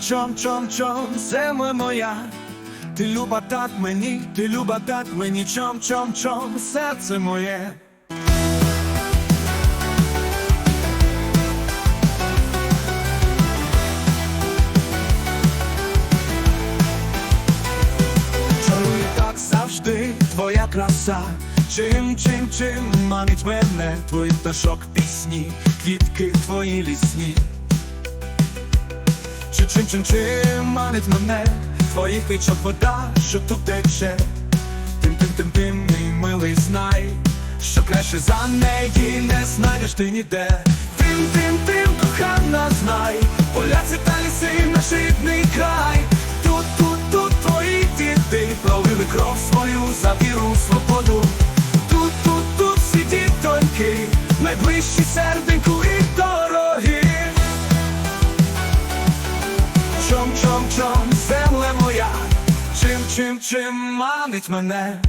Чом, чом, чом, земля моя, ти люба так мені, ти люба так мені, чом, чом, чом, серце моє. Чарує так завжди твоя краса. Чим, чим, чим манить мене твій пташок пісні, квітки твої лісні. Чи чим, чим, чим манить мене твоїх пічок вода, що тут тече. Тим, тим, тим, тим, мій милий знай, що краще за неї не знайдеш ти ніде. Тим, тим, тим, кохана знай, поляці та ліси, наш рідний край. Тут, тут, тут твої діти пролили кров свою за віру, свободу. Тут, тут, тут всі дітоньки, найближчі серденьку і Чом, чом, чом, земле моя, чим, чим, чим манить мене.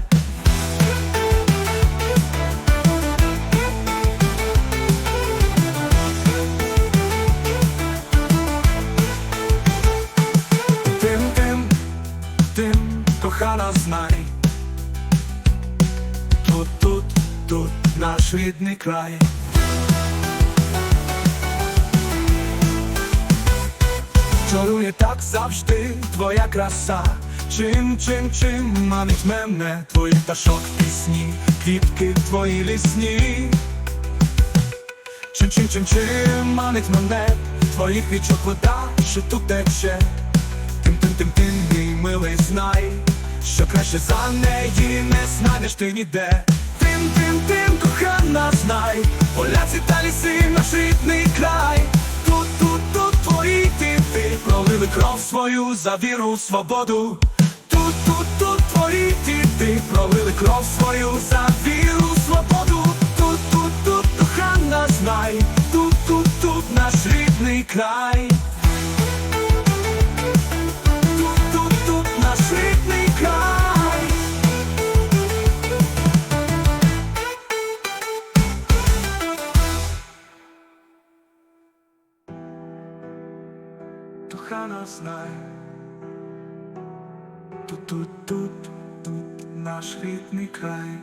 Тим, тим, тим, кохана знай. Тут, тут, тут наш рідний край. Чарує так завжди твоя краса. Чим, чим, чим манить мене твої пташок пісні, квітки твої лісні. Чим, чим, чим, чим манить мене твоїх вічок вода, що тут тече. Тим, тим, тим, тим, мій милий знай, що краще за неї не знайдеш ти ніде. Тим, тим, тим, кохана знай, поляці та ліси, кров свою за віру, свободу. Тут, тут, тут твої діти пролили кров свою за віру, свободу. Тут, тут, тут, нас знай, тут, тут, тут наш рідний край. Кохана знай. Тут, тут, тут, тут наш рідний край.